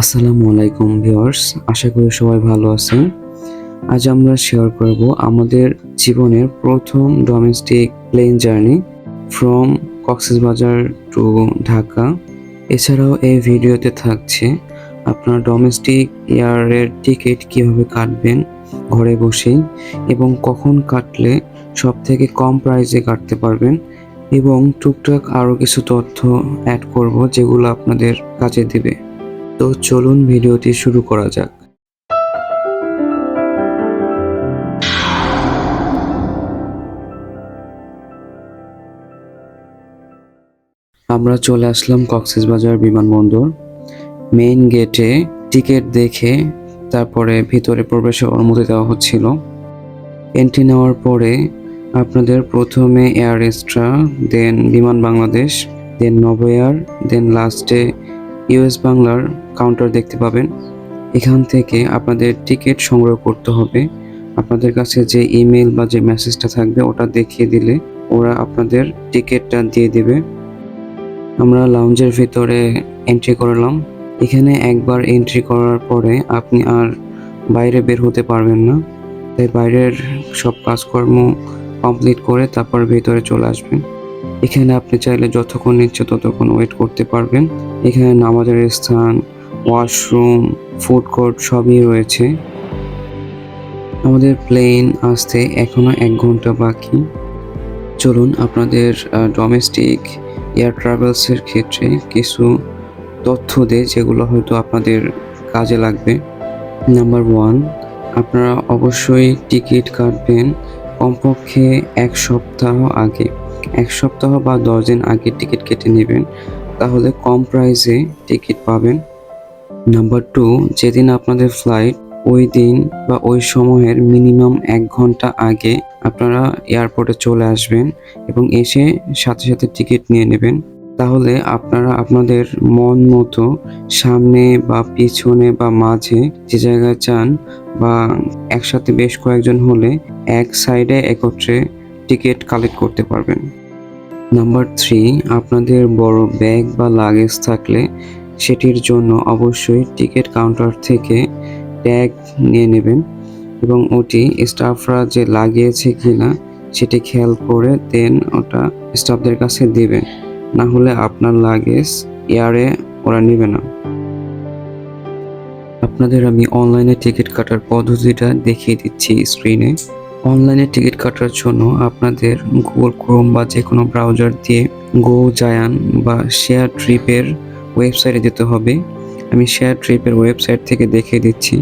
আসসালামু আলাইকুম ভিউয়ার্স, আশা করি সবাই ভালো আছেন। আজ আমরা শেয়ার করব আমাদের জীবনের প্রথম domestic plane journey from Cox's Bazar to Dhaka. এছাড়াও এই ভিডিওতে থাকছে আপনার ডোমেস্টিক এয়ারের টিকিট কীভাবে কাটবেন, ঘরে বসেই এবং কখন কাটলে সব থেকে কম প্রাইসে কাটতে পারবেন এবং টুকটাক আরও কিছু তথ্য অ্যাড করব যেগুলো আপনাদের কাজে দেবে। তো চলুন ভিডিওটি শুরু করা যাক। আমরা চলে আসলাম কক্সবাজার বিমানবন্দর। মেইন গেটে টিকিট দেখে তারপরে ভিতরে প্রবেশের অনুমতি দেওয়া হচ্ছিল। এন্ট্রি নেওয়ার পরে আপনাদের প্রথমে এয়ার এক্সট্রা দেন বিমান বাংলাদেশ দেন নব এয়ার দেন লাস্টে ইউএস বাংলার কাউন্টার দেখতে পাবেন। এখান থেকে আপনাদের টিকিট সংগ্রহ করতে হবে। আপনাদের কাছে যে ইমেল বা যে মেসেজটা থাকবে, ওটা দেখিয়ে দিলে ওরা আপনাদের টিকিটটা দিয়ে দেবে। আমরা লাউঞ্জের ভিতরে এন্ট্রি করলাম। এখানে একবার এন্ট্রি করার পরে আপনি আর বাইরে বের হতে পারবেন না। তাই বাইরের সব কাজকর্ম কমপ্লিট করে তারপর ভেতরে চলে আসবেন। এখানে আপনি চাইলে যতক্ষণ ইচ্ছে ততক্ষণ ওয়েট করতে পারবেন। এখানে নামাজের স্থান ওয়াশরুম ফুড কোর্ট সবই রয়েছে। আমাদের প্লেন আসতে এখনও এক ঘণ্টা বাকি। চলুন আপনাদের ডোমেস্টিক এয়ার ট্রাভেলসের ক্ষেত্রে কিছু তথ্য দেয় যেগুলো হয়তো আপনাদের কাজে লাগবে। নাম্বার ওয়ান আপনারা অবশ্যই টিকিট কাটবেন কমপক্ষে এক সপ্তাহ আগে। এক সপ্তাহ বা দশ দিন আগে টিকিট কেটে নেবেন, তাহলে কম প্রাইসে টিকিট পাবেন। নাম্বার টু, যেদিন আপনাদের ফ্লাইট, ওই দিন বা ওই সময়ের মিনিমাম এক ঘণ্টা আগে আপনারা এয়ারপোর্টে চলে আসবেন এবং এসে সাথে সাথে টিকিট নিয়ে নেবেন। তাহলে আপনারা আপনাদের মন মতো সামনে বা পিছনে বা মাঝে যে জায়গায় চান বা একসাথে বেশ কয়েকজন হলে এক সাইডে একত্রে টিকিট কালেক্ট করতে পারবেন। নাম্বার থ্রি আপনাদের বড় ব্যাগ বা লাগেজ থাকলে সেটির জন্য অবশ্যই টিকিট কাউন্টার থেকে ট্যাগ নিয়ে নেবেন এবং ওটি স্টাফরা যে লাগিয়েছে কিনা সেটি খেয়াল করে দেন ওটা স্টাফদের কাছে দেবেন। না হলে আপনার লাগেজ এয়ারে ওরা নেবে না। আপনাদের আমি অনলাইনে টিকিট কাটার পদ্ধতিটা দেখিয়ে দিচ্ছি স্ক্রিনে অনলাইনে টিকিট কাটার জন্য আপনাদের গুগল ক্রোম বা যে কোনো ব্রাউজার দিয়ে গো জায়ান বা শেয়ার ট্রিপের ওয়েবসাইটে যেতে হবে। আমি শেয়ার ট্রিপের ওয়েবসাইট থেকে দেখিয়ে দিচ্ছি।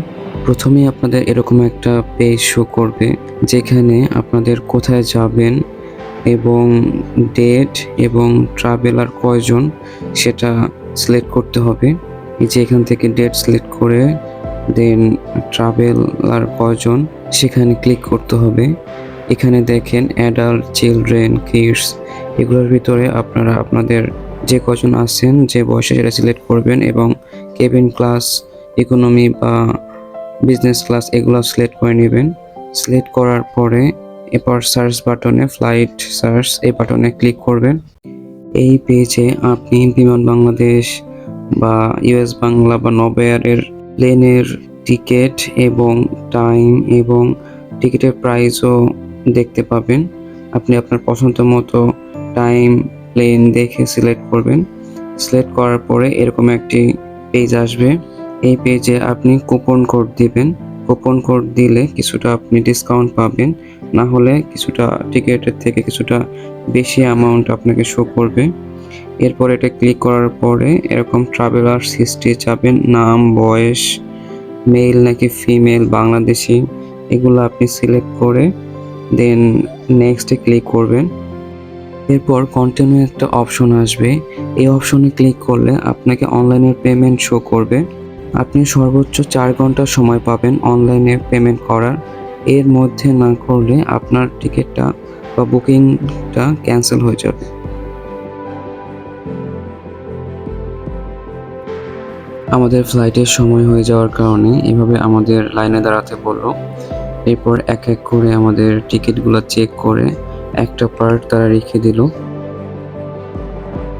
প্রথমেই আপনাদের এরকম একটা পেজ শো করবে, যেখানে আপনাদের কোথায় যাবেন এবং ডেট এবং ট্রাভেলার কয়জন সেটা সিলেক্ট করতে হবে। যে এখান থেকে ডেট সিলেক্ট করে দেন ট্রাভেলার কয়জন? সেখানে ক্লিক করতে হবে। এখানে দেখেন অ্যাডাল্ট চিলড্রেন কিডস এগুলোর ভিতরে আপনারা আপনাদের যে কজন আছেন, যে বয়সে সেটা সিলেক্ট করবেন এবং কেবিন ক্লাস ইকোনমি বা বিজনেস ক্লাস এগুলো সিলেক্ট করে নেবেন। সিলেক্ট করার পরে এরপর সার্চ বাটনে ফ্লাইট সার্চ এই বাটনে ক্লিক করবেন। এই পেজে আপনি বিমান বাংলাদেশ বা ইউএস বাংলা বা নবেয়ারের প্লেনের টিকিট এবং টাইম এবং টিকিটের প্রাইসও দেখতে পাবেন। আপনি আপনার পছন্দ মতো টাইম প্লেন দেখে সিলেক্ট করবেন। সিলেক্ট করার পরে এরকম একটি পেজ আসবে। এই পেজে আপনি কুপন কোড দিবেন। কুপন কোড দিলে কিছুটা আপনি ডিসকাউন্ট পাবেন। না হলে কিছুটা টিকিটের থেকে কিছুটা বেশি অ্যামাউন্ট আপনাকে শো করবে। এরপর এটা ক্লিক করার পরে এরকম ট্রাভেলার হিস্ট্রি যাবেন, নাম, বয়স মেল নাকি ফিমেল বাংলাদেশি, এগুলো আপনি সিলেক্ট করে দেন নেক্সটে ক্লিক করবেন। এরপর কন্টিনিউ একটা অপশন আসবে। এই অপশনে ক্লিক করলে আপনাকে অনলাইনের পেমেন্ট শো করবে। আপনি সর্বোচ্চ চার ঘণ্টা সময় পাবেন অনলাইনে পেমেন্ট করার। এর মধ্যে না করলে আপনার টিকিটটা বা বুকিংটা ক্যান্সেল হয়ে যাবে। আমাদের ফ্লাইটের সময় হয়ে যাওয়ার কারণে এভাবে আমাদের লাইনে দাঁড়াতে বলল। এরপর এক এক করে আমাদের টিকিটগুলো চেক করে একটা পার্ট তারা রেখে দিল।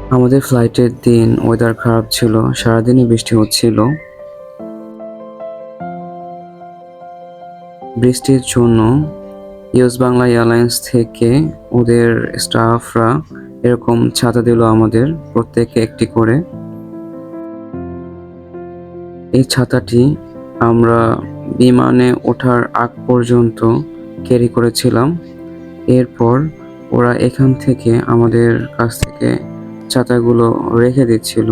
আমাদের ফ্লাইটের দিন ওয়েদার খারাপ ছিল, সারাদিনই বৃষ্টি হচ্ছিল। বৃষ্টির জন্য ইউএস বাংলা এয়ারলাইন্স থেকে ওদের স্টাফরা এরকম ছাতা দিল আমাদের প্রত্যেকে একটি করে। এই ছাতাটি আমরা বিমানে ওঠার আগ পর্যন্ত ক্যারি করেছিলাম। এরপর ওরা এখান থেকে আমাদের কাছ থেকে ছাতাগুলো রেখে দিচ্ছিল।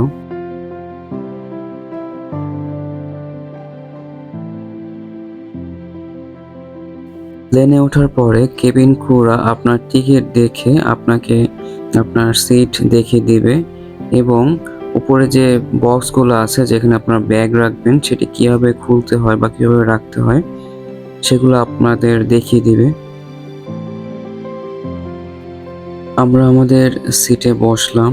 প্লেনে ওঠার পরে কেবিন ক্রুরা আপনার টিকিট দেখে আপনাকে আপনার সিট দেখে দিবে এবং উপরে যে বক্সগুলো আছে যেখানে আপনার ব্যাগ রাখবেন, সেটি কীভাবে খুলতে হয় বা কীভাবে রাখতে হয়, সেগুলো আপনাদের দেখিয়ে দিবে। আমরা আমাদের সিটে বসলাম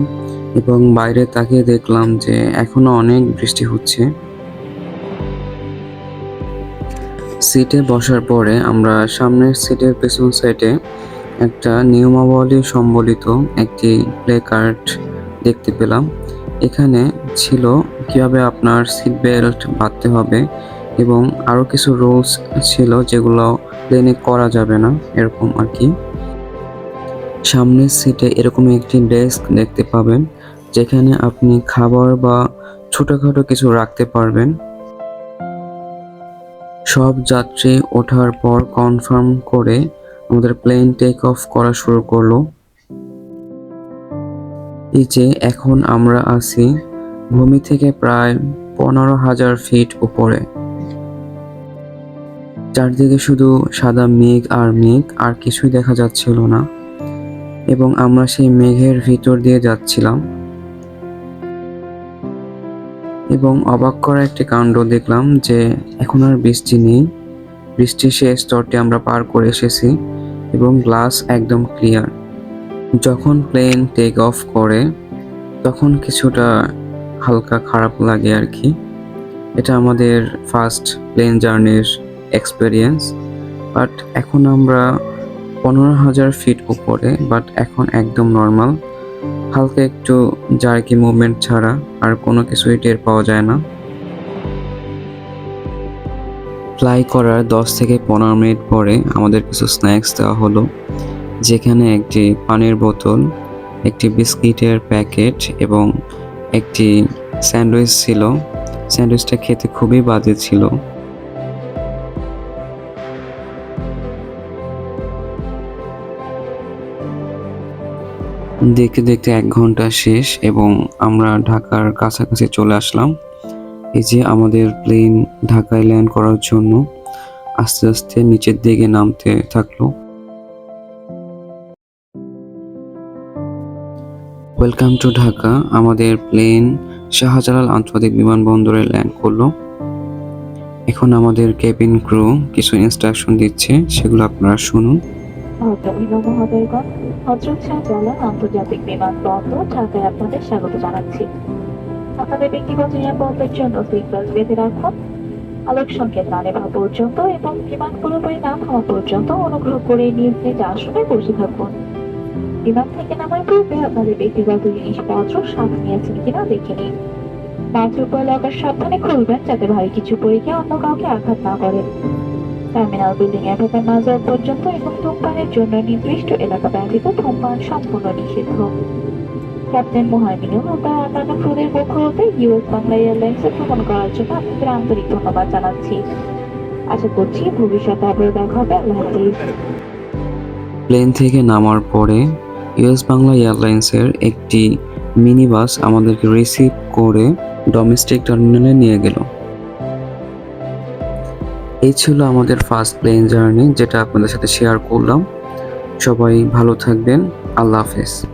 এবং বাইরে তাকিয়ে দেখলাম যে এখনও অনেক বৃষ্টি হচ্ছে। সিটে বসার পরে আমরা সামনের সিটের পেছন সাইডে একটা নিয়মাবলী সম্বলিত একটি প্লে কার্ড দেখতে পেলাম। এখানে ছিল কীভাবে আপনার সিট বেল্ট বাঁধতে হবে এবং আরও কিছু রুলস ছিল যেগুলো প্লেনে করা যাবে না, এরকম আর কি। সামনের সিটে এরকম একটি ডেস্ক দেখতে পাবেন, যেখানে আপনি খাবার বা ছোটোখাটো কিছু রাখতে পারবেন। সব যাত্রী ওঠার পর কনফার্ম করে আমাদের প্লেন টেক অফ করা শুরু করল। এই এখন আমরা আছি ভূমি থেকে প্রায় পনেরো হাজার ফিট উপরে। চারদিকে শুধু সাদা মেঘ আর মেঘ, আর কিছুই দেখা যাচ্ছিল না। এবং আমরা সেই মেঘের ভিতর দিয়ে যাচ্ছিলাম। এবং অবাক করা একটি কাণ্ড দেখলাম যে এখন আর বৃষ্টি নেই। বৃষ্টির সেই স্তরটি আমরা পার করে এসেছি এবং গ্লাস একদম ক্লিয়ার যখন প্লেন টেক অফ করে, তখন কিছুটা হালকা খারাপ লাগে আর কি এটা আমাদের ফার্স্ট প্লেন জার্নির এক্সপিরিয়েন্স বাট এখন আমরা পনেরো হাজার ফিট উপরে বাট এখন একদম নর্মাল হালকা একটু জার্কি মুভমেন্ট ছাড়া আর কোনো কিছুই টের পাওয়া যায় না। ফ্লাই করার দশ থেকে পনেরো মিনিট পরে আমাদের কিছু স্ন্যাক্স দেওয়া হলো। যেখানে একটি পানির বোতল, একটি বিস্কিটের প্যাকেট এবং একটি স্যান্ডউইচ ছিল। স্যান্ডউইচটা খেতে খুবই বাজে ছিল। দেখতে দেখতে এক ঘণ্টা শেষ এবং আমরা ঢাকার কাছাকাছি চলে আসলাম। এই যে আমাদের প্লেন ঢাকায় ল্যান্ড করার জন্য, আস্তে আস্তে নিচের দিকে নামতে থাকল। ওয়েলকাম টু ঢাকা আমাদের প্লেন শাহজালাল আন্তর্জাতিক বিমানবন্দরে ল্যান্ড করল। এখন আমাদের কেবিন ক্রু কিছু ইনস্ট্রাকশন দিচ্ছে, সেগুলো আপনারা শুনুন। আন্তর্জাতিক বিমানবন্দর আপনাদের স্বাগত জানাচ্ছি। আপনাদের ব্যক্তিগত নিরাপত্তার জন্য বেল্ট বেঁধে রাখুন। আলোক সংকেত না নেওয়া পর্যন্ত এবং বিমান পুরোপুরি না হওয়া পর্যন্ত অনুগ্রহ করে নিজ নিজ আসনে বসে থাকুন। বিমান থেকে নামার পূর্বে আপনাদের ব্যক্তিগত জিনিসপত্র সাথে নিয়েছেন কিনা দেখে নিন। উপর লকার সাবধানে খুলবেন যাতে ভারী কিছু পড়ে গিয়ে অন্য কাউকে আঘাত না করে। টার্মিনাল বিল্ডিং এ ঢোকার না যাওয়া পর্যন্ত এবং ধূমপানের জন্য নির্দিষ্ট এলাকা ব্যতীত ধূমপান সম্পূর্ণ নিষিদ্ধ। ক্যাপ্টেন মোহাইমিনুল ও তার অন্যান্য ক্রুদের পক্ষ হতে ইউএস বাংলা এয়ারলাইন্সে ভ্রমণ করার জন্য আপনাদের আন্তরিক ধন্যবাদ জানাচ্ছি। আশা করছি ভবিষ্যতে আবারও দেখা হবে। আল্লাহ প্লেন থেকে নামার পরে ইউএস বাংলা এয়ারলাইন্সের একটি মিনি বাস আমাদেরকে রিসিভ করে ডোমেস্টিক টার্মিনালে নিয়ে গেল। এই ছিল আমাদের ফার্স্ট প্লেন জার্নি, যেটা আপনাদের সাথে শেয়ার করলাম। সবাই ভালো থাকবেন। আল্লাহ হাফেজ।